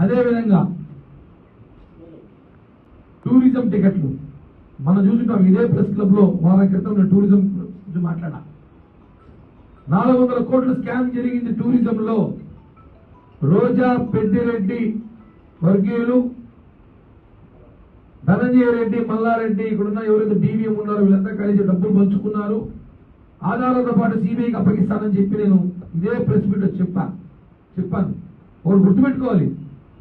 అదేవిధంగా టూరిజం టికెట్లు. మనం చూసుకుంటాం ఇదే ప్రెస్ క్లబ్లో వారం క్రితం నేను టూరిజం గురించి మాట్లాడా. నాలుగు వందల కోట్ల స్కామ్ జరిగింది టూరిజంలో. రోజా పెద్దిరెడ్డి వర్గీయులు ధనంజయ రెడ్డి మల్లారెడ్డి ఇక్కడున్న ఎవరైతే డీవీఎం ఉన్నారో వీళ్ళంతా కలిసి డబ్బులు పంచుకున్నారు. ఆధారాలతో పాటు సిబిఐకి అప్పగిస్తానని చెప్పి నేను ఇదే ప్రెస్ మీట్ చెప్పా. చెప్పాను. ఒకటి గుర్తుపెట్టుకోవాలి.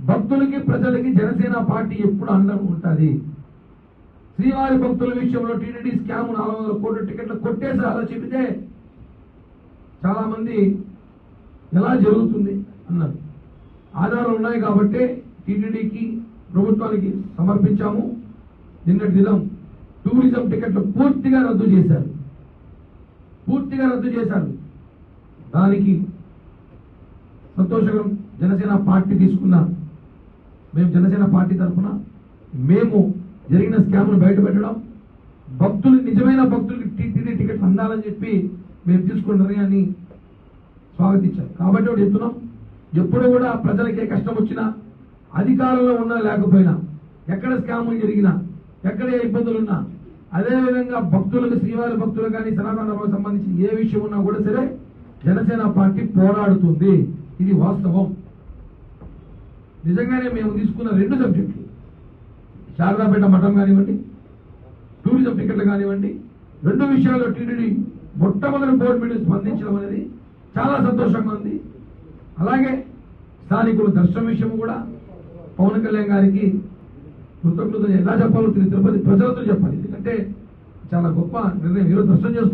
భక్తులకి ప్రజలకి జనసేన పార్టీ ఎప్పుడు అండం ఉంటుంది? శ్రీవారి భక్తుల విషయంలో టీటీడీ స్కామ్ నాలుగు వందల కోట్ల టికెట్లు కొట్టేసి అలా చెబితే చాలా మంది ఎలా జరుగుతుంది అన్నారు. ఆధారాలు ఉన్నాయి కాబట్టి టీటీడీకి ప్రభుత్వానికి సమర్పించాము. నిన్నటి దినం టూరిజం టికెట్లు పూర్తిగా రద్దు చేశారు. పూర్తిగా రద్దు చేశారు. దానికి సంతోషకరం జనసేన పార్టీ తీసుకున్నారు. మేము జనసేన పార్టీ తరఫున మేము జరిగిన స్కామ్ను బయటపెట్టడం భక్తులు నిజమైన భక్తులకి టీటీడీ టికెట్ అందాలని చెప్పి మేము తీసుకున్న నిర్ణయాన్ని స్వాగతించారు. కాబట్టి ఒకటి చెప్తున్నాం ఎప్పుడు కూడా ప్రజలకే ఏ కష్టం వచ్చినా అధికారంలో ఉన్నా లేకపోయినా ఎక్కడ స్కాములు జరిగినా ఎక్కడ ఏ ఇబ్బందులు ఉన్నా అదేవిధంగా భక్తులకు శ్రీవారి భక్తులు కానీ సనాతన సంబంధించి ఏ విషయం ఉన్నా కూడా సరే జనసేన పార్టీ పోరాడుతుంది. ఇది వాస్తవం. నిజంగానే మేము తీసుకున్న రెండు సబ్జెక్టులు శారదాపేట మఠం కానివ్వండి టూరిజం టికెట్లు కానివ్వండి రెండు విషయాల్లో టీటీడీ మొట్టమొదటి బోర్డు మీటింగ్ స్పందించడం అనేది చాలా సంతోషంగా ఉంది. అలాగే స్థానికుల దర్శనం విషయం కూడా పవన్ కళ్యాణ్ గారికి కృతజ్ఞత ఎలా చెప్పాలో తిరుపతి ప్రజలతో చెప్పాలి. ఎందుకంటే చాలా గొప్ప నిర్ణయం. ఈరోజు దర్శనం చేసుకుని